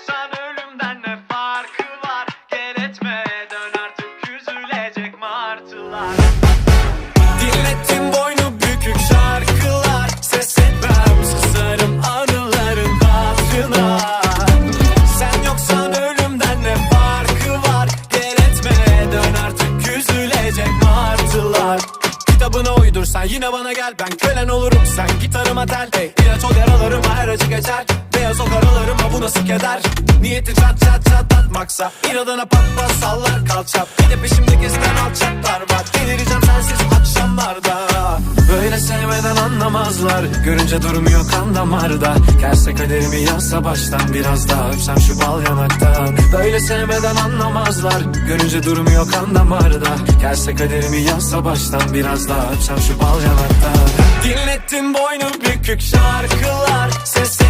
Doğsan ölümden ne farkı var? Gel dön artık üzülecek martılar. Dinlettim boynu bükük şarkılar Ses etmem susarım anıların hatırına. Sen yoksan ölümden ne farkı var? Gel dön artık üzülecek martılar. Kitabına uydursan Yine bana gel ben kölen olurum. Sen Gitarıma tel hey, ilaç o yaralarıma her acı geçer. Beyaz o karalarım nasıl keder? Niyeti çat çat çatlatmaksa İnadına pat pat sallar kalça Bir de peşimde gezen alçaklar var. Delireceğim sensiz akşamlarda. Böyle sevmeden anlamazlar. Görünce durmuyor kan damarda. Gelse kaderimi yazsa baştan Biraz daha öpsem şu bal yanaktan. Böyle sevmeden anlamazlar. Görünce durmuyor kan damarda. Gelse kaderimi yazsa baştan Biraz daha öpsem şu bal yanaktan. Dinlettin boynu bükük şarkılar. Ses etmem